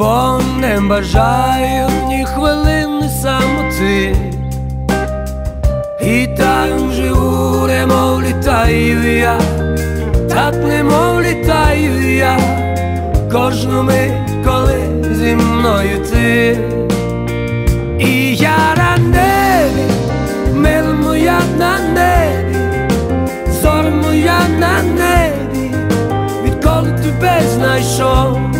бо не бажаю ні хвилини самоти, і так живу, немов літаю я, так немов літаю я, кожну мить, коли зі мною ти. І я на небі, мила моя на небі, зоря моя на небі, відколи тебе знайшов.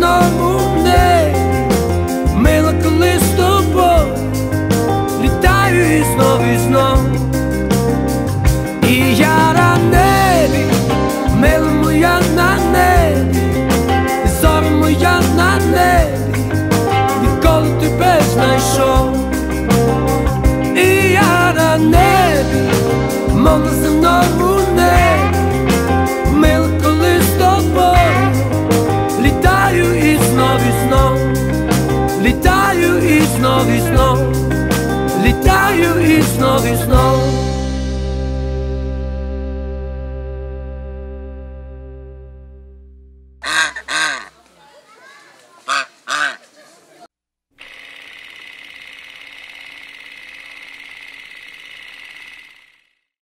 Земному небі, мила, коли з тобою літаю і знов, і знов. І я на небі, мила моя на небі, зоря моя на небі, відколи тебе знайшов. І я на небі, мов visto.